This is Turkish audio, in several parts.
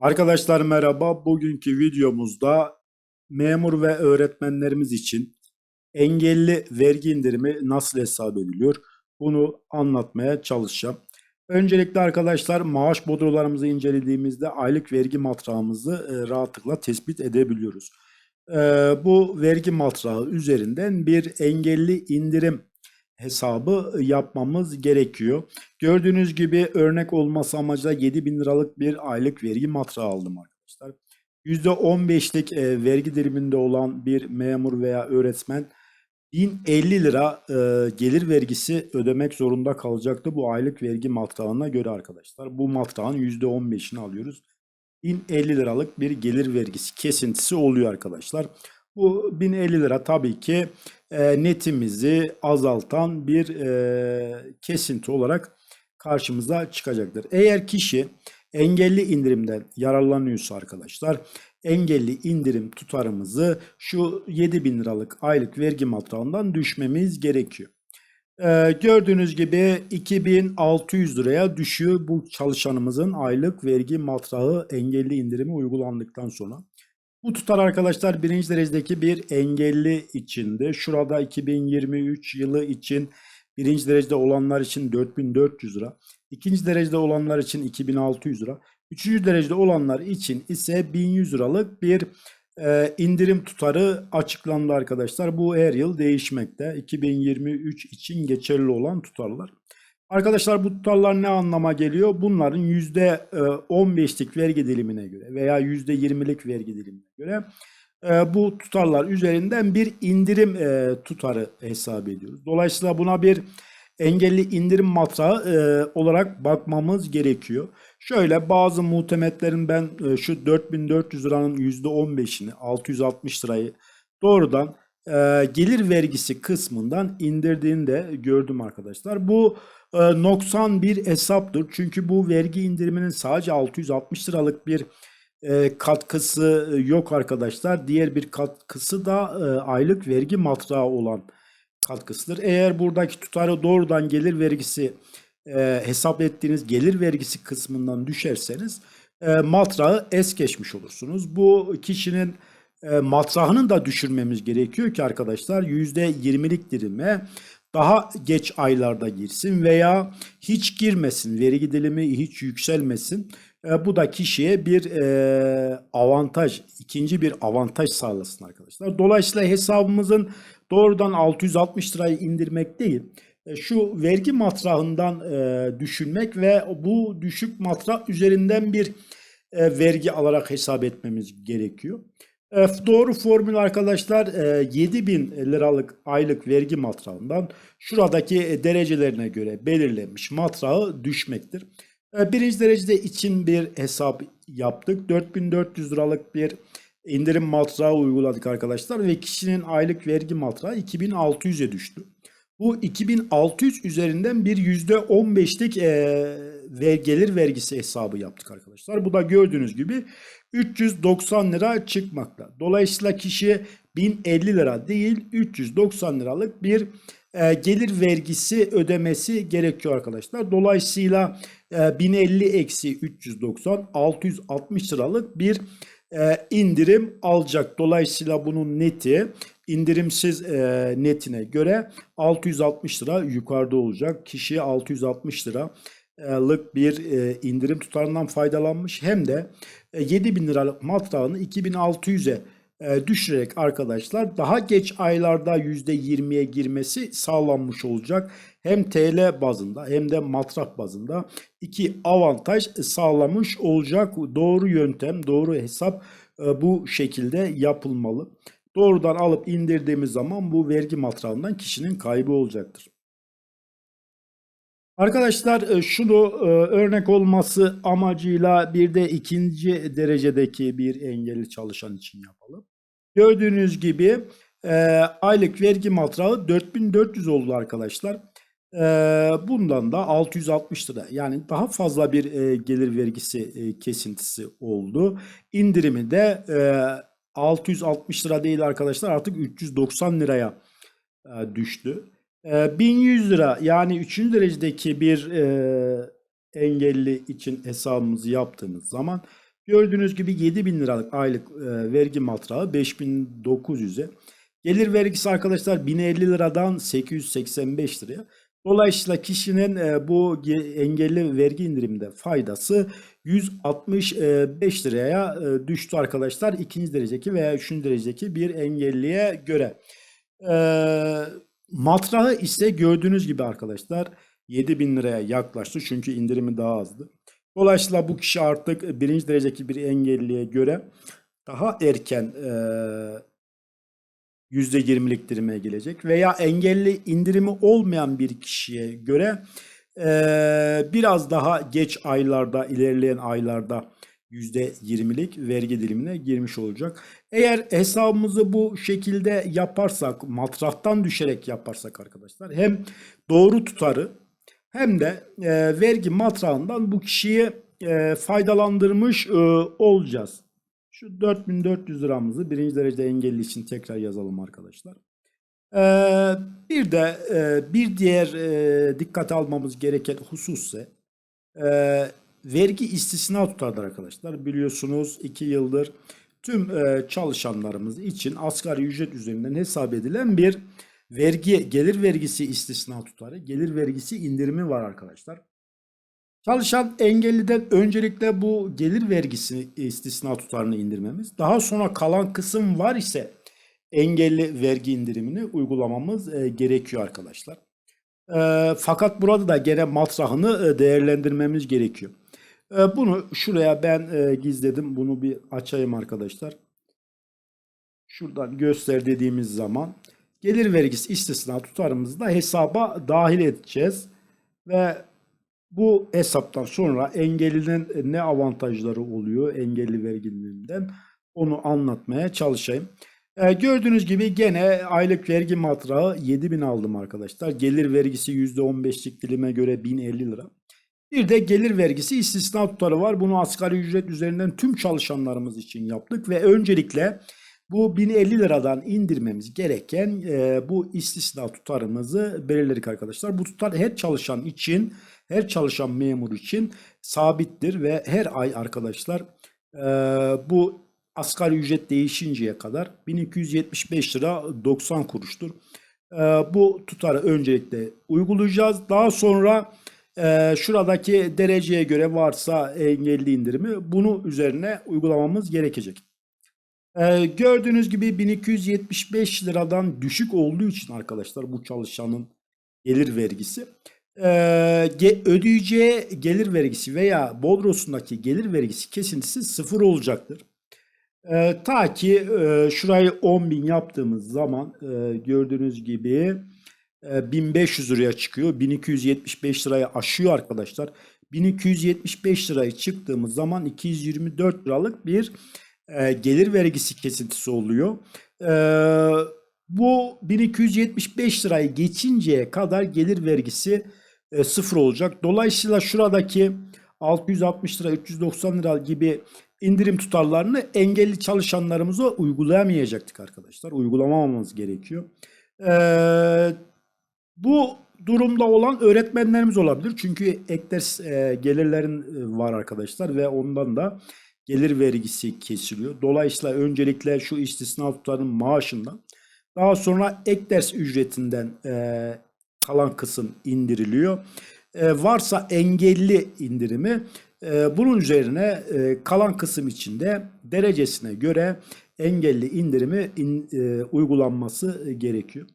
Arkadaşlar merhaba. Bugünkü videomuzda memur ve öğretmenlerimiz için engelli vergi indirimi nasıl hesap ediliyor? Bunu anlatmaya çalışacağım. Öncelikle arkadaşlar maaş bodrolarımızı incelediğimizde aylık vergi matrağımızı e, rahatlıkla tespit edebiliyoruz. E, bu vergi matrağı üzerinden bir engelli indirim hesabı yapmamız gerekiyor. Gördüğünüz gibi örnek olması amacıyla 7000 liralık bir aylık vergi matrağı aldım arkadaşlar. %15'lik e, vergi diliminde olan bir memur veya öğretmen 1050 lira e, gelir vergisi ödemek zorunda kalacaktı bu aylık vergi matrağına göre arkadaşlar. Bu matrağın %15'ini alıyoruz. 1050 liralık bir gelir vergisi kesintisi oluyor arkadaşlar. Bu 1050 lira tabii ki e, netimizi azaltan bir e, kesinti olarak karşımıza çıkacaktır. Eğer kişi engelli indirimden yararlanıyorsa arkadaşlar engelli indirim tutarımızı şu 7000 liralık aylık vergi matrağından düşmemiz gerekiyor. Ee, gördüğünüz gibi 2600 liraya düşüyor bu çalışanımızın aylık vergi matrağı engelli indirimi uygulandıktan sonra. Bu tutar arkadaşlar birinci derecedeki bir engelli içinde. Şurada 2023 yılı için birinci derecede olanlar için 4400 lira. ikinci derecede olanlar için 2600 lira. Üçüncü derecede olanlar için ise 1100 liralık bir e, indirim tutarı açıklandı arkadaşlar. Bu her yıl değişmekte. 2023 için geçerli olan tutarlar. Arkadaşlar bu tutarlar ne anlama geliyor? Bunların %15'lik vergi dilimine göre veya %20'lik vergi dilimine göre e, bu tutarlar üzerinden bir indirim e, tutarı hesap ediyoruz. Dolayısıyla buna bir engelli indirim matrağı e, olarak bakmamız gerekiyor. Şöyle bazı muhtemetlerin ben e, şu 4400 liranın %15'ini 660 lirayı doğrudan e, gelir vergisi kısmından indirdiğini de gördüm arkadaşlar. Bu e, noksan bir hesaptır. Çünkü bu vergi indiriminin sadece 660 liralık bir e, katkısı yok arkadaşlar. Diğer bir katkısı da e, aylık vergi matrağı olan katkısıdır. Eğer buradaki tutarı doğrudan gelir vergisi e, hesap ettiğiniz gelir vergisi kısmından düşerseniz e, matrağı es geçmiş olursunuz. Bu kişinin e, matrahını da düşürmemiz gerekiyor ki arkadaşlar %20'lik dirime daha geç aylarda girsin veya hiç girmesin, vergi dilimi hiç yükselmesin. E, bu da kişiye bir e, avantaj, ikinci bir avantaj sağlasın arkadaşlar. Dolayısıyla hesabımızın doğrudan 660 lirayı indirmek değil, e, şu vergi matrahından e, düşünmek ve bu düşük matrah üzerinden bir e, vergi alarak hesap etmemiz gerekiyor. E, doğru formül arkadaşlar e, 7000 liralık aylık vergi matrağından şuradaki e, derecelerine göre belirlenmiş matrağı düşmektir. E, birinci derecede için bir hesap yaptık. 4400 liralık bir indirim matrağı uyguladık arkadaşlar ve kişinin aylık vergi matrağı 2600'e düştü. Bu 2600 üzerinden bir %15'lik e, gelir vergisi hesabı yaptık arkadaşlar. Bu da gördüğünüz gibi 390 lira çıkmakta. Dolayısıyla kişiye 1050 lira değil 390 liralık bir e, gelir vergisi ödemesi gerekiyor arkadaşlar. Dolayısıyla e, 1050 eksi 390 660 liralık bir e, indirim alacak. Dolayısıyla bunun neti indirimsiz e, netine göre 660 lira yukarıda olacak. Kişiye 660 liralık bir e, indirim tutarından faydalanmış. Hem de e, 7000 liralık matrağını 2600'e e, düşürerek arkadaşlar daha geç aylarda %20'ye girmesi sağlanmış olacak. Hem TL bazında hem de matrah bazında iki avantaj sağlamış olacak. Doğru yöntem, doğru hesap e, bu şekilde yapılmalı. Doğrudan alıp indirdiğimiz zaman bu vergi matrağından kişinin kaybı olacaktır. Arkadaşlar e, şunu e, örnek olması amacıyla bir de ikinci derecedeki bir engelli çalışan için yapalım. Gördüğünüz gibi e, aylık vergi matrağı 4400 oldu arkadaşlar. Bundan da 660 lira yani daha fazla bir gelir vergisi kesintisi oldu. İndirimi de 660 lira değil arkadaşlar artık 390 liraya düştü. 1100 lira yani 3. derecedeki bir engelli için hesabımızı yaptığımız zaman Gördüğünüz gibi 7000 liralık aylık e, vergi matrağı 5900'e. Gelir vergisi arkadaşlar 1050 liradan 885 liraya. Dolayısıyla kişinin e, bu ge- engelli vergi indiriminde faydası 165 liraya e, düştü arkadaşlar. ikinci dereceki veya üçüncü dereceki bir engelliye göre. E, matrağı ise gördüğünüz gibi arkadaşlar 7000 liraya yaklaştı. Çünkü indirimi daha azdı. Dolayısıyla bu kişi artık birinci dereceki bir engelliye göre daha erken e, %20'lik dilimeye gelecek veya engelli indirimi olmayan bir kişiye göre eee, biraz daha geç aylarda, ilerleyen aylarda %20'lik vergi dilimine girmiş olacak. Eğer hesabımızı bu şekilde yaparsak, matrahtan düşerek yaparsak arkadaşlar hem doğru tutarı hem de eee, vergi matrağından bu kişiyi eee, faydalandırmış eee, olacağız. Şu 4400 liramızı birinci derecede engelli için tekrar yazalım arkadaşlar. Ee, bir de e, bir diğer e, dikkate almamız gereken husus ise e, vergi istisna tutardır arkadaşlar. Biliyorsunuz 2 yıldır tüm e, çalışanlarımız için asgari ücret üzerinden hesap edilen bir vergi gelir vergisi istisna tutarı, gelir vergisi indirimi var arkadaşlar. Çalışan engelliden öncelikle bu gelir vergisi istisna tutarını indirmemiz. Daha sonra kalan kısım var ise engelli vergi indirimini uygulamamız e, gerekiyor arkadaşlar. E, fakat burada da gene matrahını e, değerlendirmemiz gerekiyor. E, bunu şuraya ben e, gizledim. Bunu bir açayım arkadaşlar. Şuradan göster dediğimiz zaman gelir vergisi istisna tutarımızı da hesaba dahil edeceğiz. Ve bu hesaptan sonra engellinin ne avantajları oluyor engelli vergilerinden onu anlatmaya çalışayım. Ee, gördüğünüz gibi gene aylık vergi matrağı 7000 aldım arkadaşlar. Gelir vergisi %15'lik dilime göre 1050 lira. Bir de gelir vergisi istisna tutarı var. Bunu asgari ücret üzerinden tüm çalışanlarımız için yaptık ve öncelikle bu 1050 liradan indirmemiz gereken e, bu istisna tutarımızı belirledik arkadaşlar. Bu tutar her çalışan için, her çalışan memur için sabittir ve her ay arkadaşlar e, bu asgari ücret değişinceye kadar 1275 lira 90 kuruştur. E, bu tutarı öncelikle uygulayacağız. Daha sonra e, şuradaki dereceye göre varsa engelli indirimi bunu üzerine uygulamamız gerekecek. Ee, gördüğünüz gibi 1275 liradan düşük olduğu için arkadaşlar bu çalışanın gelir vergisi ge- ödeyeceği gelir vergisi veya bodrosundaki gelir vergisi kesintisi sıfır olacaktır. Ee, ta ki e, şurayı 10.000 yaptığımız zaman e, gördüğünüz gibi e, 1500 liraya çıkıyor. 1275 lirayı aşıyor arkadaşlar. 1275 lirayı çıktığımız zaman 224 liralık bir e, gelir vergisi kesintisi oluyor. E, bu 1275 lirayı geçinceye kadar gelir vergisi e, sıfır olacak. Dolayısıyla şuradaki 660 lira 390 lira gibi indirim tutarlarını engelli çalışanlarımıza uygulayamayacaktık arkadaşlar. Uygulamamamız gerekiyor. E, bu durumda olan öğretmenlerimiz olabilir. Çünkü ek ders e, gelirlerin var arkadaşlar ve ondan da gelir vergisi kesiliyor. Dolayısıyla öncelikle şu istisna tutarının maaşından daha sonra ek ders ücretinden e, kalan kısım indiriliyor. E, varsa engelli indirimi e, bunun üzerine e, kalan kısım içinde derecesine göre engelli indirimi in, e, uygulanması gerekiyor.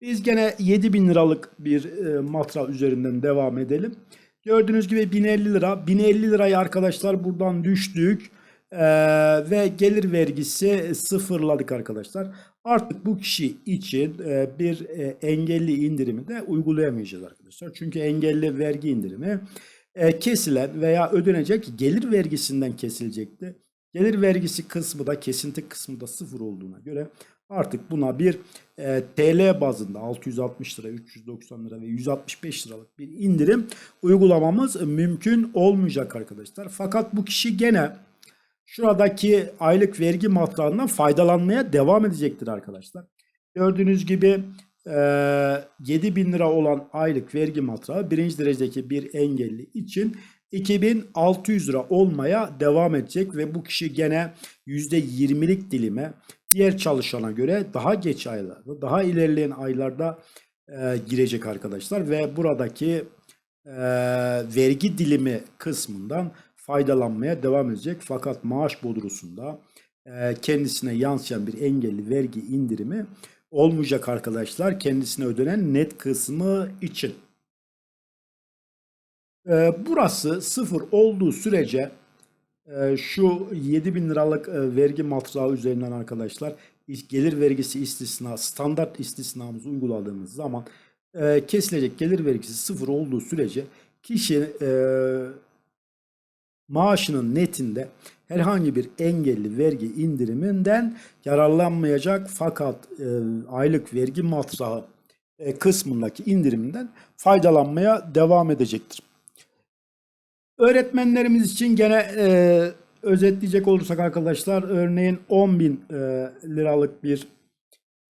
Biz gene 7000 liralık bir e, matra üzerinden devam edelim. Gördüğünüz gibi 1050 lira. 1050 lirayı arkadaşlar buradan düştük. Ee, ve gelir vergisi sıfırladık arkadaşlar. Artık bu kişi için e, bir e, engelli indirimi de uygulayamayacağız arkadaşlar. Çünkü engelli vergi indirimi e, kesilen veya ödenecek gelir vergisinden kesilecekti. Gelir vergisi kısmı da kesinti kısmı da sıfır olduğuna göre artık buna bir e, TL bazında 660 lira, 390 lira ve 165 liralık bir indirim uygulamamız mümkün olmayacak arkadaşlar. Fakat bu kişi gene şuradaki aylık vergi matrağından faydalanmaya devam edecektir arkadaşlar. Gördüğünüz gibi e, 7 bin lira olan aylık vergi matrağı birinci derecedeki bir engelli için 2600 lira olmaya devam edecek ve bu kişi gene %20'lik dilime diğer çalışana göre daha geç aylarda, daha ilerleyen aylarda e, girecek arkadaşlar ve buradaki e, vergi dilimi kısmından faydalanmaya devam edecek. Fakat maaş bodrusunda e, kendisine yansıyan bir engelli vergi indirimi olmayacak arkadaşlar. Kendisine ödenen net kısmı için. E, burası sıfır olduğu sürece e, şu 7000 liralık e, vergi matrağı üzerinden arkadaşlar gelir vergisi istisna standart istisnamızı uyguladığımız zaman kesilecek gelir vergisi sıfır olduğu sürece kişi maaşının netinde herhangi bir engelli vergi indiriminden yararlanmayacak fakat e, aylık vergi matrağı e, kısmındaki indirimden faydalanmaya devam edecektir. Öğretmenlerimiz için gene e, özetleyecek olursak arkadaşlar örneğin 10 bin e, liralık bir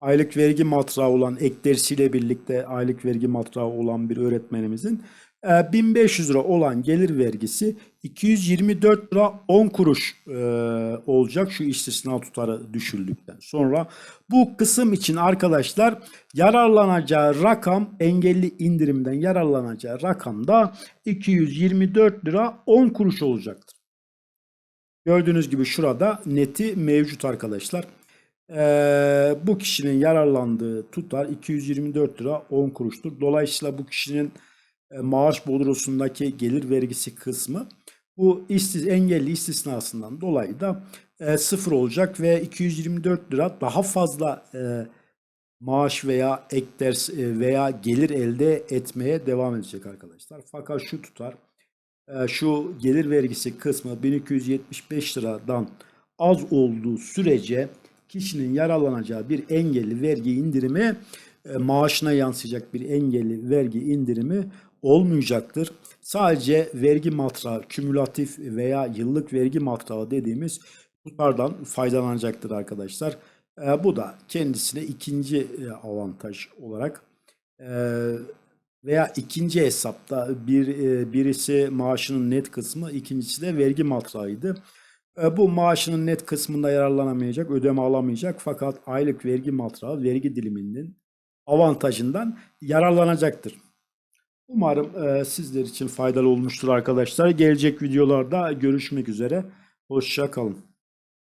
aylık vergi matrağı olan ek dersiyle birlikte aylık vergi matrağı olan bir öğretmenimizin 1500 lira olan gelir vergisi 224 lira 10 kuruş e, olacak şu istisna tutarı düşüldükten sonra. Bu kısım için arkadaşlar yararlanacağı rakam engelli indirimden yararlanacağı rakam da 224 lira 10 kuruş olacaktır. Gördüğünüz gibi şurada neti mevcut arkadaşlar. Ee, bu kişinin yararlandığı tutar 224 lira 10 kuruştur. Dolayısıyla bu kişinin maaş bodrosundaki gelir vergisi kısmı bu istis engelli istisnasından dolayı da e, sıfır olacak ve 224 lira daha fazla e, maaş veya ek ders e, veya gelir elde etmeye devam edecek arkadaşlar. Fakat şu tutar e, şu gelir vergisi kısmı 1275 liradan az olduğu sürece kişinin yararlanacağı bir engelli vergi indirimi e, maaşına yansıyacak bir engelli vergi indirimi olmayacaktır. Sadece vergi matrağı, kümülatif veya yıllık vergi matrağı dediğimiz tutardan faydalanacaktır arkadaşlar. E, bu da kendisine ikinci e, avantaj olarak e, veya ikinci hesapta bir e, birisi maaşının net kısmı, ikincisi de vergi matrağıydı. E, Bu maaşının net kısmında yararlanamayacak, ödeme alamayacak fakat aylık vergi matrağı vergi diliminin avantajından yararlanacaktır. Umarım e, sizler için faydalı olmuştur arkadaşlar. Gelecek videolarda görüşmek üzere. Hoşça kalın.